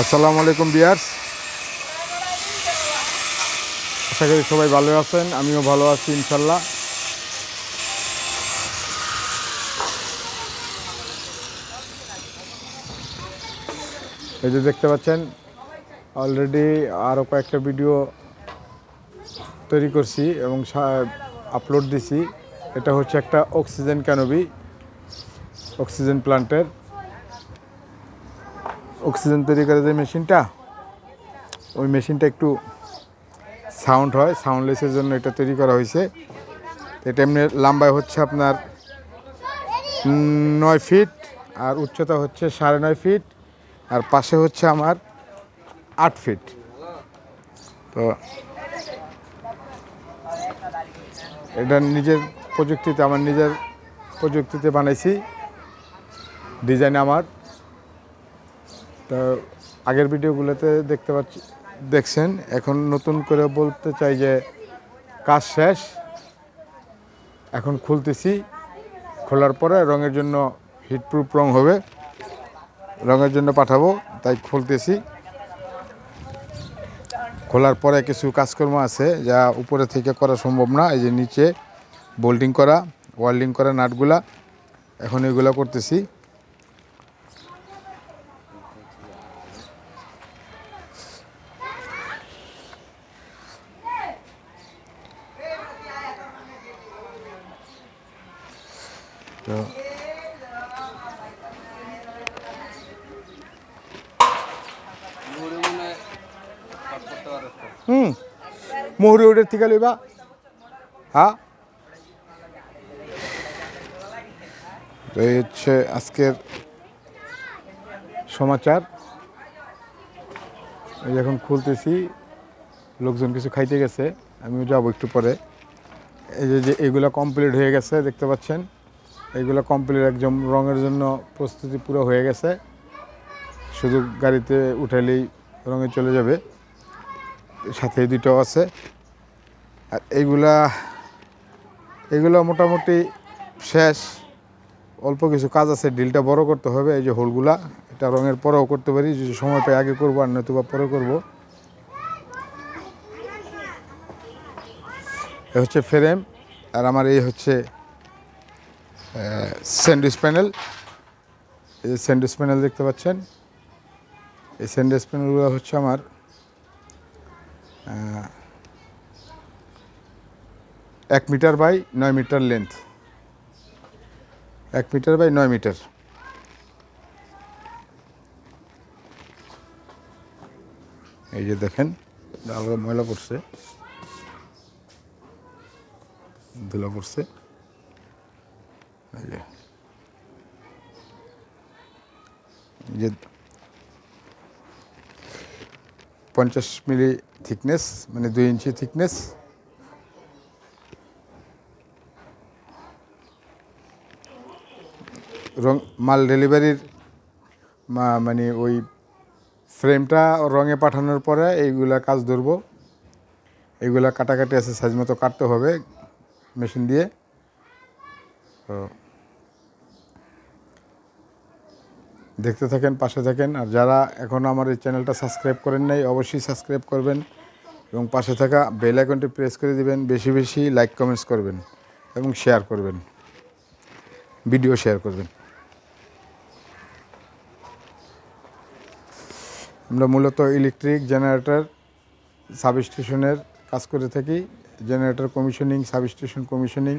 আসসালামু আলাইকুম, বিয়ার্স। আশা করি সবাই ভালো আছেন, আমিও ভালো আছি, ইনশাল্লাহ। এই যে দেখতে পাচ্ছেন অলরেডি আরও কয়েকটা ভিডিও তৈরি করছি এবং আপলোড দিছি। এটা হচ্ছে একটা অক্সিজেন ক্যানোবি অক্সিজেন প্লান্টের অক্সিজেন তৈরি করে যে মেশিনটা, ওই মেশিনটা একটু সাউন্ড হয়, সাউন্ডলেসের জন্য এটা তৈরি করা হয়েছে। এটা এমনি লম্বায় হচ্ছে আপনার নয় ফিট, আর উচ্চতা হচ্ছে সাড়ে নয় ফিট, আর পাশে হচ্ছে আমার আট ফিট। তো এটা নিজের প্রযুক্তিতে, আমার নিজের প্রযুক্তিতে বানাইছি। ডিজাইন আমার তো আগের ভিডিওগুলোতে দেখতে পাচ্ছি দেখছেন, এখন নতুন করে বলতে চাই যে কাজ শেষ। এখন খুলতেছি। খোলার পরে রঙের জন্য হিটপ্রুফ রং হবে। রঙের জন্য পাঠাবো, তাই খুলতেছি। খোলার পরে কিছু কাজকর্ম আছে যা উপরে থেকে করা সম্ভব না। এই যে নিচে বোল্ডিং করা ওয়েল্ডিং করা নাটগুলা। এখন এগুলা করতেছি। মুহুরি থেকে লইবা। হ্যাঁ? এই হচ্ছে আজকের সমাচার। এই এখন খুলতেছি, লোকজন কিছু খাইতে গেছে, আমিও যাব একটু পরে। এই যে যে এগুলো কমপ্লিট হয়ে গেছে, দেখতে পাচ্ছেন? এইগুলো কমপ্লিট একদম রঙের জন্য প্রস্তুতি পুরো হয়ে গেছে। শুধু গাড়িতে উঠালেই রঙে চলে যাবে। সাথে দুটো আছে। আর এইগুলা এগুলো মোটামুটি শেষ। অল্প কিছু কাজ আছে ডিলটা বড় করতে হবে, এই যে হোলগুলা, এটা রঙের পরেও করতে পারি, যদি সময় পাই আগে করব আর নয়তো বা পরে করব। এ হচ্ছে ফ্রেম আর আমার এই হচ্ছে স্যান্ডউইচ প্যানেল এই যে স্যান্ডউইচ প্যানেল দেখতে পাচ্ছেন? এই স্যান্ডউইচ প্যানেলগুলো হচ্ছে আমার এক মিটার বাই নয় মিটার লেন্থ এক মিটার বাই নয় মিটার। এই যে দেখেন আলাদা ময়লা পড়ছে। ধুলা পড়ছে। এই যে। পঞ্চাশ মিলি থিকনেস মানে দুই ইঞ্চি থিকনেস রং, মাল ডেলিভারির মানে ওই ফ্রেমটা রঙে পাঠানোর পরে এইগুলা কাজ ধরবো। এইগুলা কাটাকাটি আছে সাইজ মতো কাটতে হবে মেশিন দিয়ে। তো দেখতে থাকেন, পাশে থাকেন। আর যারা এখনও আমার এই চ্যানেলটা সাবস্ক্রাইব করেন নাই, অবশ্যই সাবস্ক্রাইব করবেন এবং পাশে থাকা বেল আইকনটি প্রেস করে দিবেন, বেশি বেশি লাইক, কমেন্টস করবেন এবং শেয়ার করবেন ভিডিও শেয়ার করবেন। আমরা মূলত ইলেকট্রিক জেনারেটর সাবস্টেশনের কাজ করে থাকি। Generator commissioning substation commissioning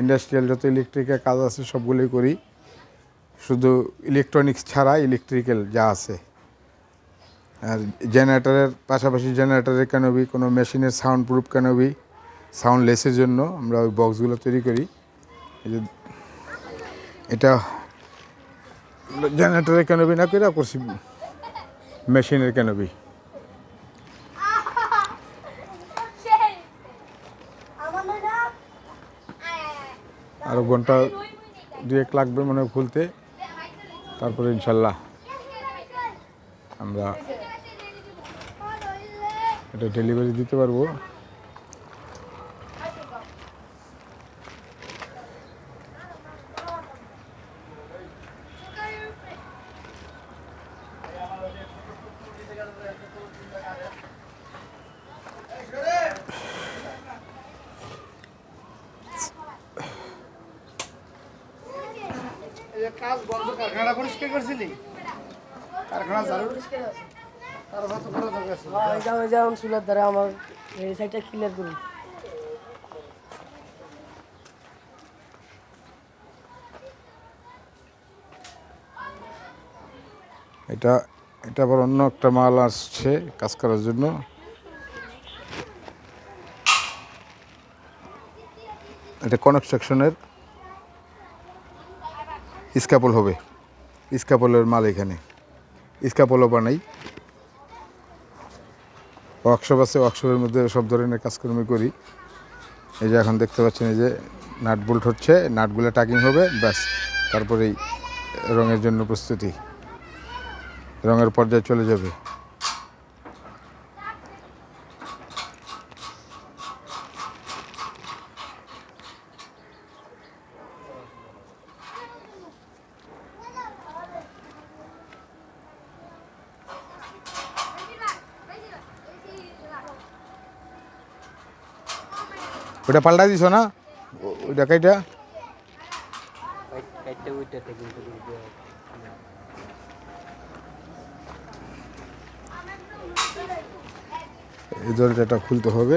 industrial যত ইলেকট্রিকের কাজ আছে সবগুলোই করি। শুধু ইলেকট্রনিক্স ছাড়া ইলেকট্রিক্যাল যা আছে। আর জেনারেটারের পাশাপাশি জেনারেটরের ক্যানোবি কোনো মেশিনের সাউন্ড প্রুফ ক্যানোবি সাউন্ড লেসের জন্য আমরা ওই বক্সগুলো তৈরি করি। এটা জেনারেটরের ক্যানোবি না করে করছি। মেশিনের ক্যানোবি আরও ঘণ্টা দু এক লাগবে মনে খুলতে। তারপরে ইনশাল্লাহ আমরা এটা ডেলিভারি দিতে পারব। কাজ বন্ধ কারখানা পরিষ্কার করছিলি? কারখানা তারপর যেমন চুলার দ্বারা আমার এই সাইডটা ক্লিয়ার করুন এটা এটা আবার অন্য একটা মাল আসছে কাজ করার জন্য। এটা কনস্ট্রাকশনের স্কাপল হবে। স্কাপলের মাল এখানে। স্কাপলও বানাই। ওয়ার্কশপ আছে, ওয়ার্কশপের মধ্যে সব ধরনের কাজকর্ম করি। এই যে এখন দেখতে পাচ্ছেন, এই যে নাট বোল্ট হচ্ছে, নাটগুলো টাকিং হবে, ব্যাস। তারপরেই রঙের জন্য প্রস্তুতি। রঙের পর্যায়ে চলে যাবে। ওটা পাল্টা দিছ না? ওইটা কাইটা। এই দরজাটা খুলতে হবে।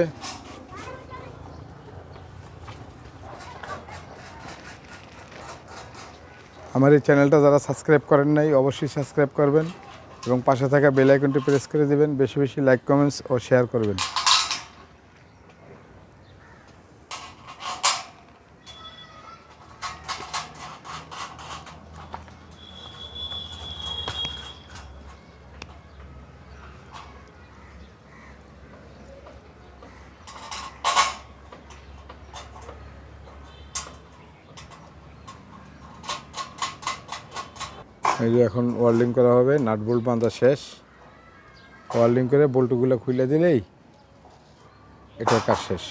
আমার এই চ্যানেলটা যারা সাবস্ক্রাইব করেন নাই, অবশ্যই সাবস্ক্রাইব করবেন এবং পাশে থাকা বেল আইকনটি প্রেস করে দেবেন। বেশি বেশি লাইক, কমেন্টস ও শেয়ার করবেন। যে এখন ওয়ার্ল্ডিং করা হবে, নাট বোল্ট বাঁধা শেষ। ওয়ার্ল্ডিং করে বোল্টগুলো খুলে দিলেই এটার কাজ শেষ।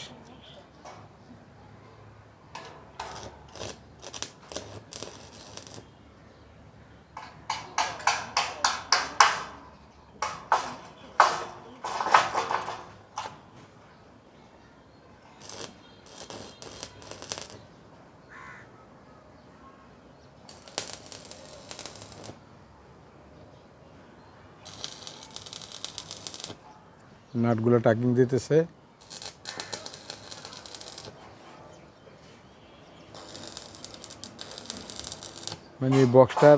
নাটগুলো টাকিং দিতেছে। মানে এই বক্সটার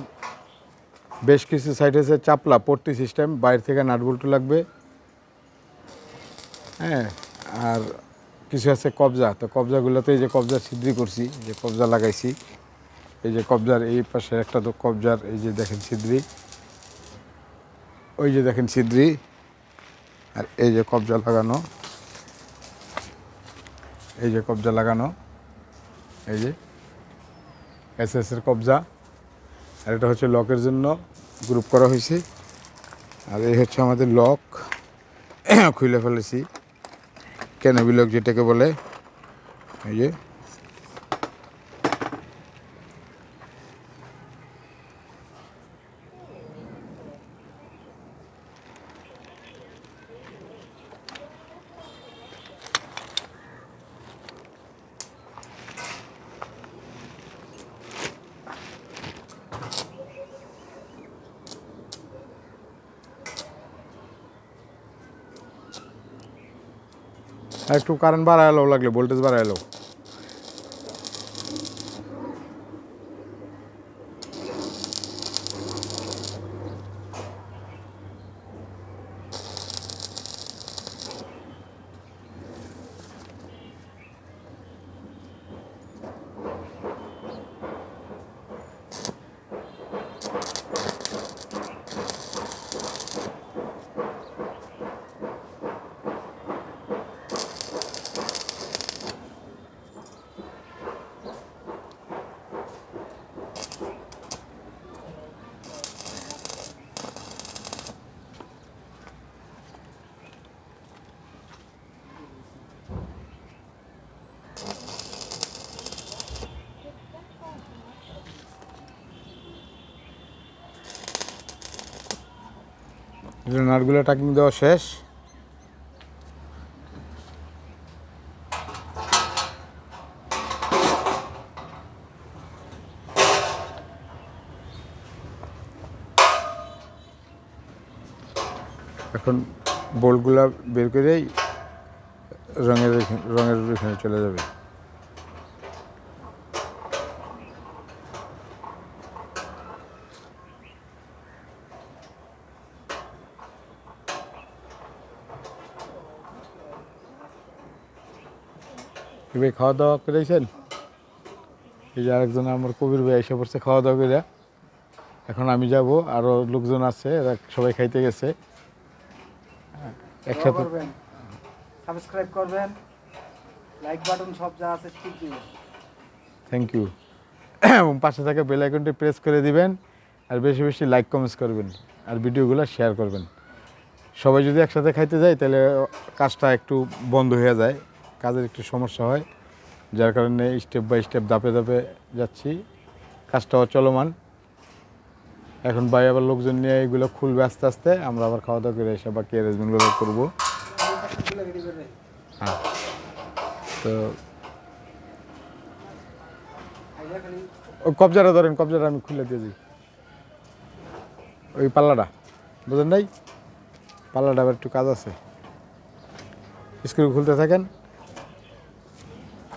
বেশ কিছু সাইড আছে চাপলা, পট্টি সিস্টেম বাইরে থেকে নাট বল্টু লাগবে। হ্যাঁ আর কিছু আছে কবজা। তো কবজাগুলোতে এই যে কবজা ছিদ্রি করছি, যে কবজা লাগাইছি, এই যে কবজার এই পাশে একটা তো কবজার, এই যে দেখেন ছিদ্রি। ওই যে দেখেন ছিদ্রি। আর এই যে কবজা লাগানো, এই যে কবজা লাগানো, এই যে এস এস এর কবজা, আর এটা হচ্ছে লকের জন্য গ্রুপ করা হয়েছে। আর এই হচ্ছে আমাদের লক, খুলে ফেলেছি। ক্যানাবি লক যেটাকে বলে, এই যে একটু কারেন্ট বাড়াইলো লাগলে ভোল্টেজ এগুলো নাটগুলো টাকিং দেওয়া শেষ। এখন বোল্টগুলা বের করেই রঙের রঙের এখানে চলে যাবে। ভাই খাওয়া দাওয়া করেছেন এই যে আরেকজন আমার কবির ভাই এসে পড়ছে খাওয়া দাওয়া করে এখন আমি যাব আরও লোকজন আছে এরা সবাই খাইতে গেছে। একসাথে সাবস্ক্রাইব করবেন লাইক বাটন সব যা আছে ঠিক দিবেন থ্যাংক ইউ এবং পাশে থাকা বেল আইকনটি প্রেস করে দিবেন আর বেশি বেশি লাইক কমেন্টস করবেন আর ভিডিওগুলো শেয়ার করবেন। সবাই যদি একসাথে খাইতে যায় তাহলে কাজটা একটু বন্ধ হয়ে যায়। কাজের একটু সমস্যা হয়, যার কারণে স্টেপ বাই স্টেপ ধাপে ধাপে যাচ্ছি। কাজটাও চলমান। এখন ভাই আবার লোকজন নিয়ে এগুলো খুলবে আস্তে আস্তে, আমরা আবার খাওয়া দাওয়া করে এসে বাকি অ্যারেঞ্জমেন্টগুলো করব। হ্যাঁ। তো ওই কবজাটা ধরেন, কবজাটা আমি খুলে দিয়ে দিই। ওই পাল্লাটা বুঝলেন নাই? পাল্লাটা আবার একটু কাজ আছে। স্ক্রু খুলতে থাকেন।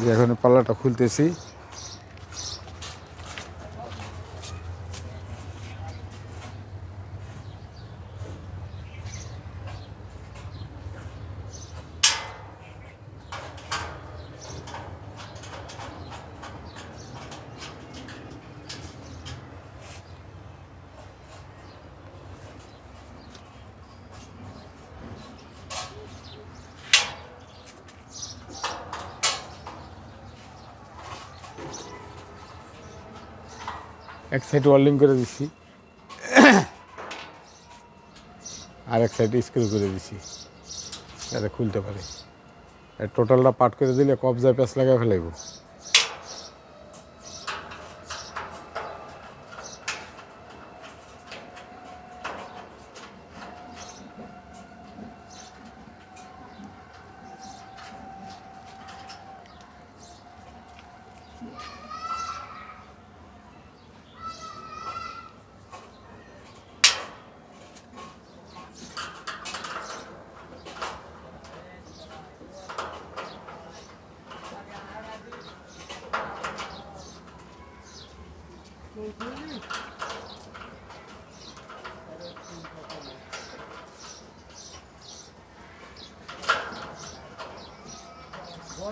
যে এখন পাল্লাটা খুলতেছি। এক সাইড ওয়ার্লিং করে দিছি। আর এক সাইডে স্ক্রু করে দিছি। যাতে খুলতে পারে। টোটালটা পাট করে দিলে কবজায় প্যাঁচ লাগাই ফেলাইব।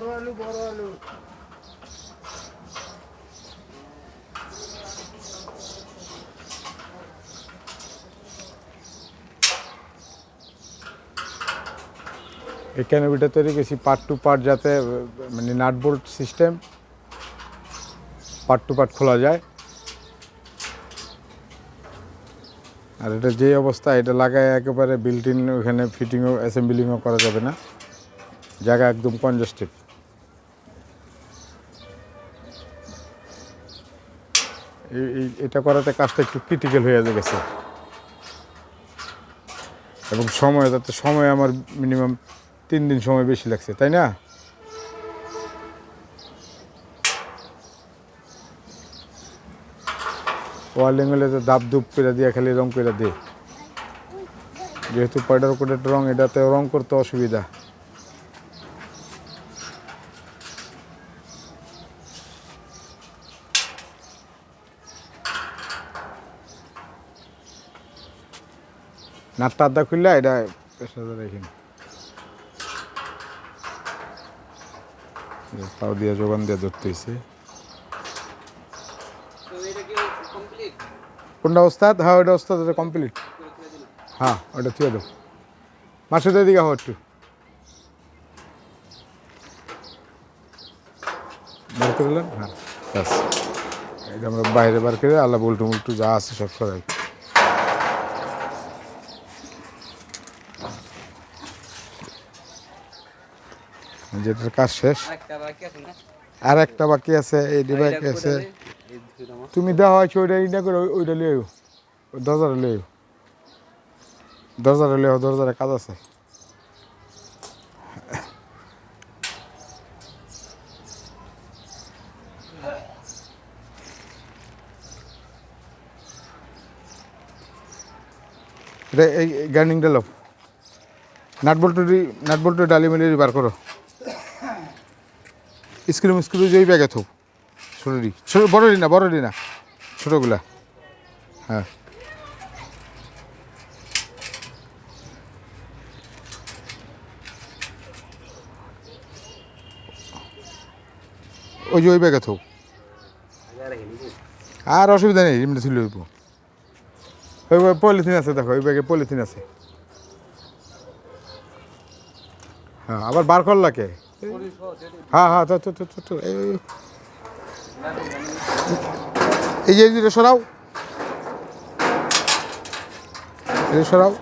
বড় আলু বড় আলু। তৈরি করেছি পার্ট টু পার্ট যাতে মানে nut bolt system part to part খোলা যায়। আর এটা যে অবস্থা, এটা লাগায় একেবারে বিল্ট ইন ওখানে ফিটিংও অ্যাসেম্বলিংও করা যাবে না। জায়গা একদম কনজাস্টেড এই এটা করাতে কাজটা একটু ক্রিটিক্যাল হয়ে গেছে। এবং সময় তাতে সময় আমার মিনিমাম তিন দিন সময় বেশি লাগছে, তাই না? ওয়ার্লিং হলে তো দাপ দুপ করে দিয়ে, খালি রং করে দে। যেহেতু পাউডার কোটেড রং, এটাতে রং করতে অসুবিধা। নাটটা আড্ডা খুললে এটা পেশাদার এখানে। পাও দিয়ে যোগান দিয়ে ধরতে হয়েছে তো এটা কি কমপ্লিট কোনটা ওস্তাদ? হ্যাঁ ওটা ওস্তাদ ওটা কমপ্লিট হ্যাঁ ওটা থুয়ে দাও। মাসুদের দিকে হো একটু। বের করলেন হ্যাঁ। ব্যাস এটা আমরা বাইরে বার করে আল্লাহ বল্টু মুল্টু যা আছে সব সরাই। যেটার কাজ শেষ। আর একটা বাকি আছে এই বাকি আছে। তুমি দেওয়া হয়েছে ওইটা ইনা করে ওই- ওইটা লিয়ে দরজাটা লিয়ে দরজাটা লিয়ে দরজাটা কাজ আছে। এটা এই গার্নিংটা লো নাট বল্টু নাট বল্টু ডালি মিলি বার করো। স্ক্রু স্ক্রু যেই ব্যাগে থো ছোটরি ছোট বড়রি না বড়রি না। ছোটোগুলা। হ্যাঁ। ওই যে ওই ব্যাগে থো আর অসুবিধা নেই, এমনি ছিল ওই পলিথিন আছে, দেখো, ওই ব্যাগে পলিথিন আছে। হ্যাঁ আবার বার করলা কে? হ্যাঁ হ্যাঁ তো এই, যে যে সরাও। যে সরাও।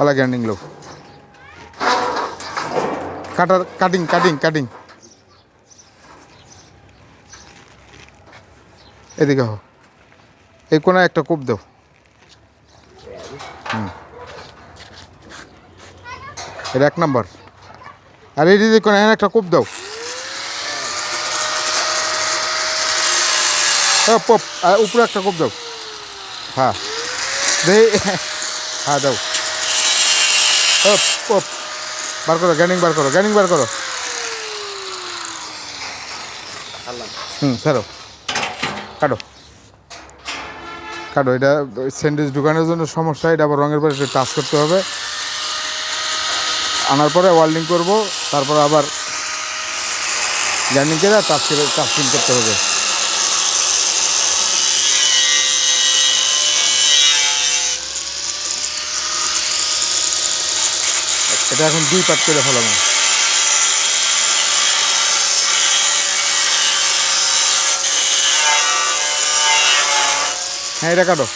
আলা গ্যান্ডিং লোক। Cutter cutting cutting cutting. এদিকে হো এই কোনা একটা কোপ দাও। হুম। এটা এক নাম্বার। আর এই দিকে কোনা একটা কোপ দাও। হ্যাঁ আর উপরে একটা কোপ দাও। হ্যাঁ দে হ্যাঁ দাও। হ্যাঁ পপ, বার করো, গ্যানিং বার করো, গ্যানিং বার করো। হুম, ছাড়ো। কাটো। কাটো, এটা স্যান্ডউইচ দোকানের জন্য সমস্যা, এটা আবার রঙের পরে টাচ করতে হবে। আনার পরে ওয়েল্ডিং করব, তারপর আবার গ্যান্ডিং করে টাচ করে টাচিং করতে হবে। এটা এখন দুই পাট করে ফেলাম হ্যাঁ এটা কাটো।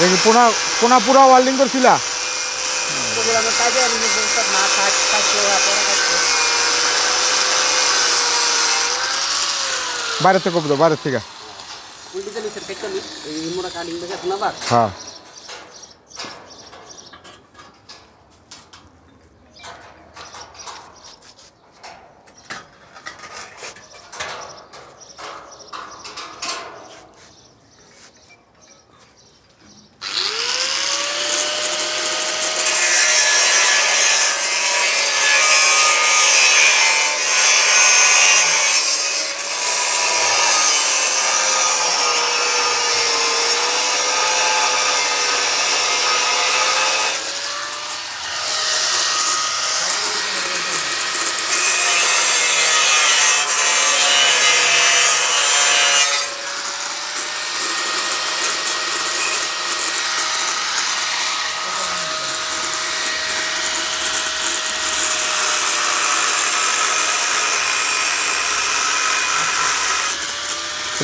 দেখি পোনা পোনা পুরা ওয়েল্ডিং করছিলা? না থাক বাইরের থেকে। হ্যাঁ।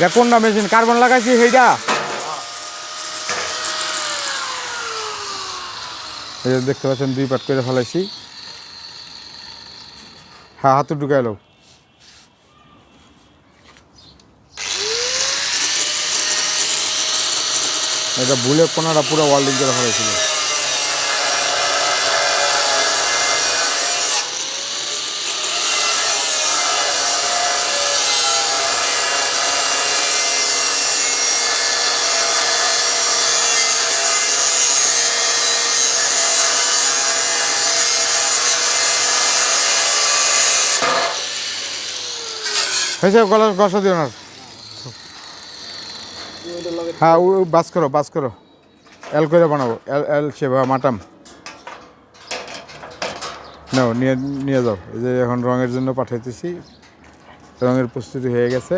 এটা কোনটা মেশিন কার্বন লাগাইছি সেইটা এই দেখতে পাচ্ছেন, দুই পাট করে ফেলাইছি। হ্যাঁ হাতে ঢুকাইলো এটা ভুলে কোনাটা পুরো ওয়ার্ল্ডিং করে ফেলাইছিল। হ্যাঁ ও বাস করো বাস করো। করে বানাবো, এল এল সে বা মাটাম। নিয়ে নিয়ে যাও। এই যে এখন রঙের জন্য পাঠাইতেছি। রঙের প্রস্তুতি হয়ে গেছে।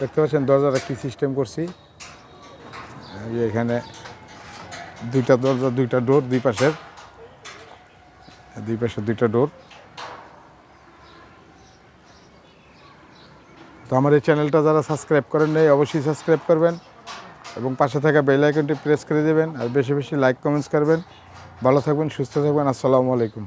দেখতে পাচ্ছেন দরজাটা কী সিস্টেম করছি। এখানে দুইটা দরজা, দুইটা ডোর দুই পাশের। দুই পাশে দুইটা ডোর আমার এই চ্যানেলটা যারা সাবস্ক্রাইব করেন নাই, অবশ্যই সাবস্ক্রাইব করবেন এবং পাশে থাকা বেল আইকনটি প্রেস করে দেবেন আর বেশি বেশি লাইক কমেন্টস করবেন। ভালো থাকবেন, সুস্থ থাকবেন, আসসালামু আলাইকুম।